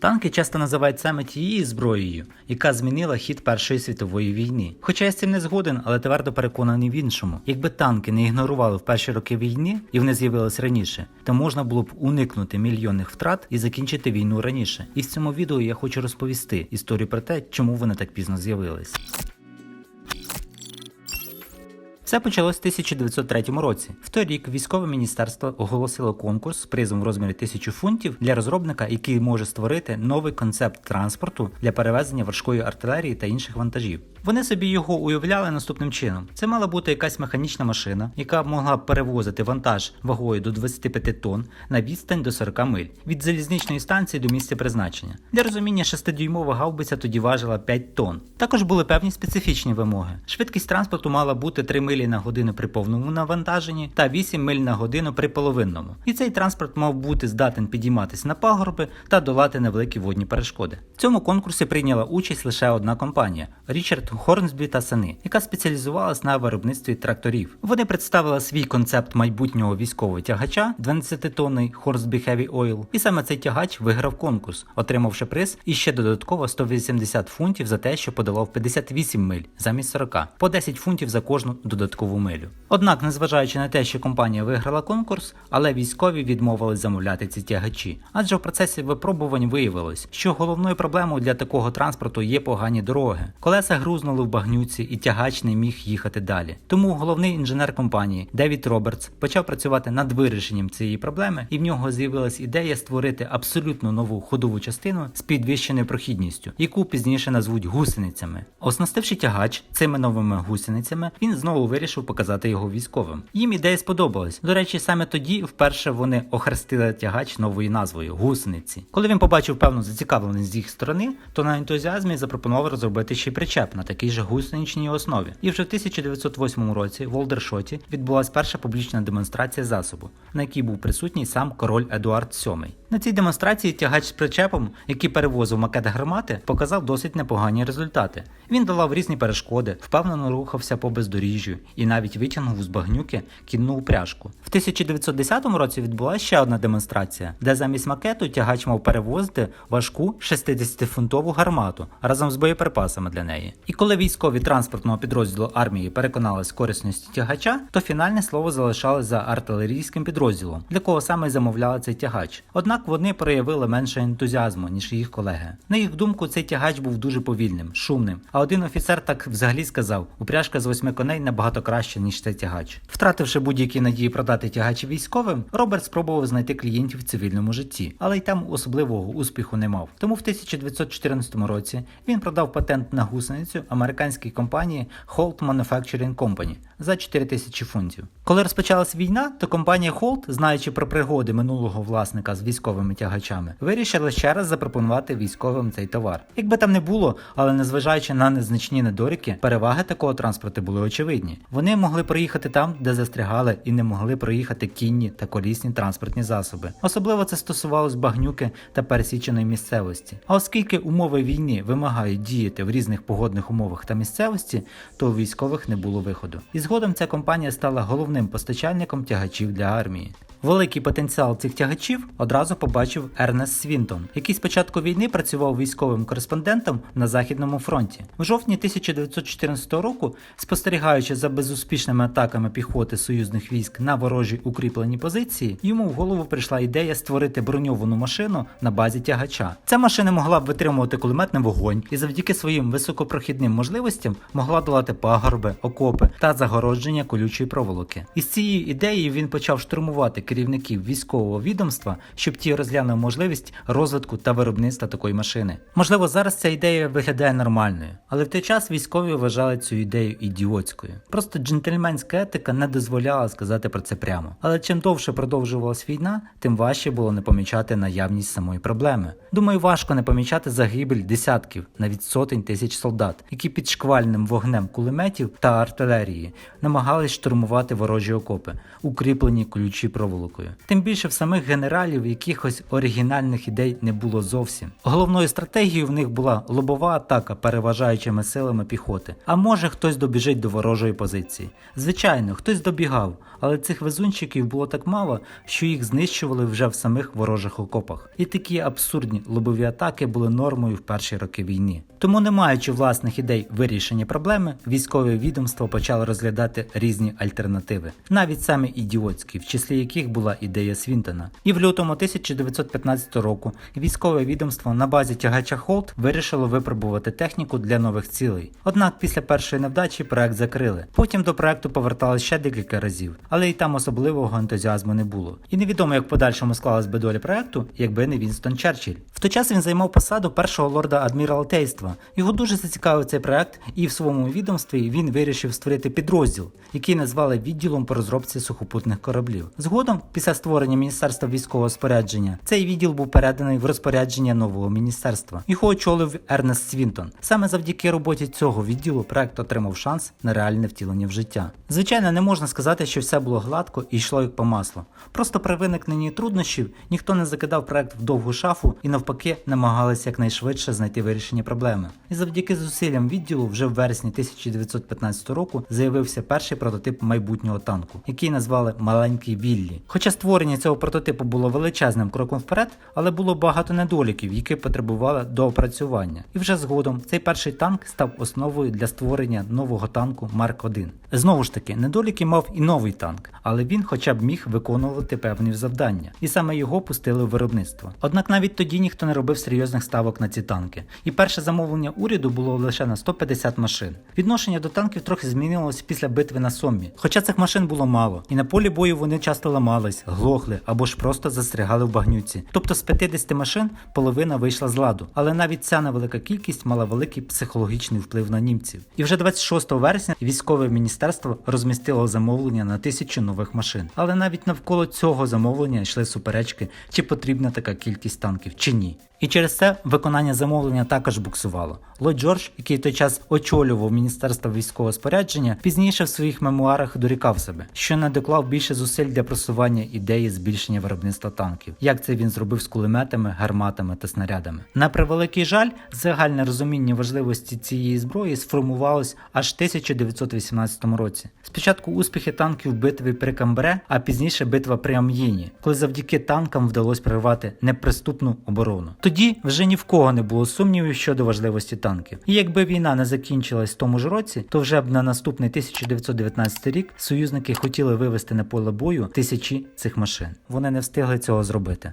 Танки часто називають саме тією зброєю, яка змінила хід Першої світової війни. Хоча я з цим не згоден, але твердо переконаний в іншому. Якби танки не ігнорували в перші роки війни і вони з'явились раніше, то можна було б уникнути мільйонних втрат і закінчити війну раніше. І в цьому відео я хочу розповісти історію про те, чому вони так пізно з'явились. Все почалось в 1903 році. В той рік військове міністерство оголосило конкурс з призом в розмірі 1000 фунтів для розробника, який може створити новий концепт транспорту для перевезення важкої артилерії та інших вантажів. Вони собі його уявляли наступним чином: це мала бути якась механічна машина, яка могла перевозити вантаж вагою до 25 тонн на відстань до 40 миль від залізничної станції до місця призначення. Для розуміння 6-дюймова гаубиця тоді важила 5 тонн. Також були певні специфічні вимоги. Швидкість транспорту мала бути 3 милі на годину при повному навантаженні та 8 миль на годину при половинному. І цей транспорт мав бути здатен підійматись на пагорби та долати невеликі водні перешкоди. В цьому конкурсі прийняла участь лише одна компанія Річард Хорнсбі та Сини, яка спеціалізувалась на виробництві тракторів. Вони представили свій концепт майбутнього військового тягача 12-тонний Хорсбі Heavy Oil, і саме цей тягач виграв конкурс, отримавши приз і ще додатково 180 фунтів за те, що подолав 58 миль замість 40, по 10 фунтів за кожну додаткову милю. Однак, незважаючи на те, що компанія виграла конкурс, але військові відмовились замовляти ці тягачі, адже в процесі випробувань виявилось, що головною проблемою для такого транспорту є погані дороги. Колеса грузнули в багнюці, і тягач не міг їхати далі. Тому головний інженер компанії Девід Робертс почав працювати над вирішенням цієї проблеми, і в нього з'явилась ідея створити абсолютно нову ходову частину з підвищеною прохідністю, яку пізніше назвуть гусеницями. Оснастивши тягач цими новими гусеницями, він знову вирішив показати його військовим. Їм ідея сподобалась. До речі, саме тоді вперше вони охрестили тягач новою назвою гусениці. Коли він побачив певну зацікавленість з їх сторони, то на ентузіазмі запропонував розробити ще й причеп на такій же гусеничній основі. І вже в 1908 році в Олдершоті відбулася перша публічна демонстрація засобу, на якій був присутній сам король Едуард VII. На цій демонстрації тягач з причепом, який перевозив макет гармати, показав досить непогані результати. Він долав різні перешкоди, впевнено рухався по бездоріжжю і навіть витягнув з багнюки кінну упряжку. В 1910 році відбулася ще одна демонстрація, де замість макету тягач мав перевозити важку 60-фунтову гармату разом з боєприпасами для неї. І коли військові транспортного підрозділу армії переконались в корисності тягача, то фінальне слово залишалось за артилерійським підрозділом, для кого саме замовляли цей тягач. Однак вони проявили менше ентузіазму, ніж їх колеги. На їх думку, цей тягач був дуже повільним, шумним. А один офіцер так взагалі сказав: упряжка з восьми коней набагато краще, ніж цей тягач. Втративши будь-які надії продати тягач військовим, Роберт спробував знайти клієнтів в цивільному житті, але й там особливого успіху не мав. Тому в 1914 році він продав патент на гусеницю американській компанії Holt Manufacturing Company За 4 тисячі фунтів. Коли розпочалась війна, то компанія Holt, знаючи про пригоди минулого власника з військовими тягачами, вирішила ще раз запропонувати військовим цей товар. Якби там не було, але незважаючи на незначні недоріки, переваги такого транспорту були очевидні. Вони могли проїхати там, де застрягали, і не могли проїхати кінні та колісні транспортні засоби. Особливо це стосувалось багнюки та пересіченої місцевості. А оскільки умови війни вимагають діяти в різних погодних умовах та місцевості, то у військових не було виходу. І згодом ця компанія стала головним постачальником тягачів для армії. Великий потенціал цих тягачів одразу побачив Ернест Свінтон, який з початку війни працював військовим кореспондентом на Західному фронті. У жовтні 1914 року, спостерігаючи за безуспішними атаками піхоти союзних військ на ворожі укріплені позиції, йому в голову прийшла ідея створити броньовану машину на базі тягача. Ця машина могла б витримувати кулеметний вогонь і завдяки своїм високопрохідним можливостям могла долати пагорби, окопи та загородження колючої проволоки. Із цією ідеєю він почав штурмувати керівників військового відомства, щоб ті розглянули можливість розвитку та виробництва такої машини. Можливо, зараз ця ідея виглядає нормальною, але в той час військові вважали цю ідею ідіотською. Просто джентльменська етика не дозволяла сказати про це прямо. Але чим довше продовжувалась війна, тим важче було не помічати наявність самої проблеми. Думаю, важко не помічати загибель десятків, навіть сотень тисяч солдат, які під шквальним вогнем кулеметів та артилерії намагались штурмувати ворожі окопи, укріплені проволоки. проволокою. Тим більше в самих генералів якихось оригінальних ідей не було зовсім. Головною стратегією в них була лобова атака переважаючими силами піхоти. А може хтось добіжить до ворожої позиції. Звичайно, хтось добігав, але цих везунчиків було так мало, що їх знищували вже в самих ворожих окопах. І такі абсурдні лобові атаки були нормою в перші роки війни. Тому, не маючи власних ідей вирішення проблеми, військове відомство почало розглядати різні альтернативи, навіть самі ідіотські, в числі яких була ідея Свінтона. І в лютому 1915 року військове відомство на базі тягача Холт вирішило випробувати техніку для нових цілей. Однак після першої невдачі проект закрили. Потім до проекту повертали ще декілька разів, але і там особливого ентузіазму не було. І невідомо, як в подальшому склалась би доля проекту, якби не Вінстон Черчилль. В той час він займав посаду першого лорда адміралтейства. Його дуже зацікавив цей проект, і в своєму відомстві він вирішив створити підрозділ, який назвали відділом по розробці сухопутних кораблів. Згодом, після створення міністерства військового спорядження, цей відділ був переданий в розпорядження нового міністерства. Його очолив Ернест Свінтон. Саме завдяки роботі цього відділу проект отримав шанс на реальне втілення в життя. Звичайно, не можна сказати, що все було гладко і йшло як по маслу. Просто при виникненні труднощів ніхто не закидав проект в довгу шафу і навпаки намагалися якнайшвидше знайти вирішення проблеми. І завдяки зусиллям відділу вже в вересні 1915 року з'явився перший прототип майбутнього танку, який назвали Маленький Віллі. Хоча створення цього прототипу було величезним кроком вперед, але було багато недоліків, які потребували доопрацювання. І вже згодом цей перший танк став основою для створення нового танку Марк 1 Знову ж таки, недоліки мав і новий танк, але він хоча б міг виконувати певні завдання, і саме його пустили в виробництво. Однак навіть тоді ніхто не робив серйозних ставок на ці танки. І перше замовлення уряду було лише на 150 машин. Відношення до танків трохи змінилось після битви на Соммі. Хоча цих машин було мало, і на полі бою вони часто ламались, глохли або ж просто застрягали в багнюці. Тобто з 50 машин половина вийшла з ладу. Але навіть ця невелика кількість мала великий психологічний вплив на німців. І вже 26 вересня військове міністерство розмістило замовлення на тисячу нових машин. Але навіть навколо цього замовлення йшли суперечки, чи потрібна така кількість танків чи ні. І через це виконання замовлення також буксувало. Ллойд Джордж, який той час очолював Міністерство військового спорядження, пізніше в своїх мемуарах дорікав себе, що не доклав більше зусиль для просування ідеї збільшення виробництва танків, як це він зробив з кулеметами, гарматами та снарядами. На превеликий жаль, загальне розуміння важливості цієї зброї сформувалось аж в 1918 році. Спочатку успіхи танків в битві при Камбре, а пізніше битва при Амьєні, коли завдяки танкам вдалося прорвати неприступну оборону. Тоді вже ні в кого не було сумнівів щодо важливості танків. І якби війна не закінчилась в тому ж році, то вже б на наступний 1919 рік союзники хотіли вивести на поле бою тисячі цих машин. Вони не встигли цього зробити.